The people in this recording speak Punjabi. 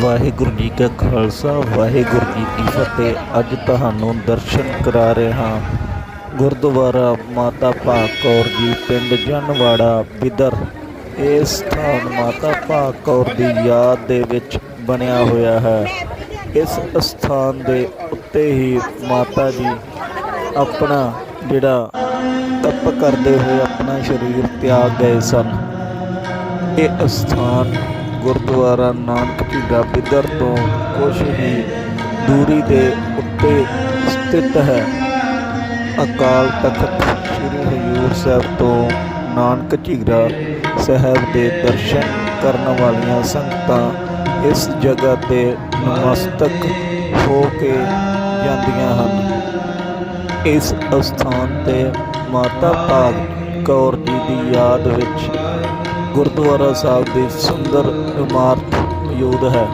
ਵਾਹਿਗੁਰੂ ਜੀ ਕਾ ਖਾਲਸਾ, ਵਾਹਿਗੁਰੂ ਜੀ ਕੀ ਫਤਿਹ। ਅੱਜ ਤੁਹਾਨੂੰ ਦਰਸ਼ਨ ਕਰਾ ਰਹੇ ਹਾਂ। ਗੁਰਦੁਆਰਾ ਮਾਤਾ ਭਾਗ ਕੌਰ ਜੀ, ਪਿੰਡ ਜਨਵਾੜਾ, ਬਿਦਰ। ਇਹ ਸਥਾਨ ਮਾਤਾ ਭਾਗ ਕੌਰ ਦੀ ਯਾਦ ਦੇ ਵਿੱਚ ਬਣਿਆ ਹੋਇਆ ਹੈ। ਇਸ ਸਥਾਨ ਦੇ ਉੱਤੇ ਹੀ ਮਾਤਾ ਜੀ ਆਪਣਾ ਜਿਹੜਾ ਤਪ ਕਰਦੇ ਹੋਏ ਆਪਣਾ ਸਰੀਰ ਤਿਆਗ ਗਏ ਸਨ। ਇਹ ਸਥਾਨ ਗੁਰਦੁਆਰਾ ਨਾਨਕ ਝੀਰਾ ਬਿੱਦਰ ਤੋਂ ਕੁਝ ਹੀ ਦੂਰੀ ਦੇ ਉੱਤੇ ਸਥਿਤ ਹੈ। ਅਕਾਲ ਤਖਤ ਸ੍ਰੀ ਹਜੂਰ ਸਾਹਿਬ ਤੋਂ ਨਾਨਕ ਝੀਰਾ ਸਾਹਿਬ ਦੇ ਦਰਸ਼ਨ ਕਰਨ ਵਾਲੀਆਂ ਸੰਗਤਾਂ ਇਸ ਜਗ੍ਹਾ ਤੇ ਨਮਸਤਕ ਹੋ ਕੇ ਜਾਂਦੀਆਂ ਹਨ। ਇਸ ਅਸਥਾਨ ਤੇ ਮਾਤਾ ਭਾਗ ਕੌਰ ਜੀ ਦੀ ਯਾਦ ਵਿੱਚ ਗੁਰਦੁਆਰਾ ਸਾਹਿਬ ਦੀ ਸੁੰਦਰ ਇਮਾਰਤ ਮੌਜੂਦ ਹੈ।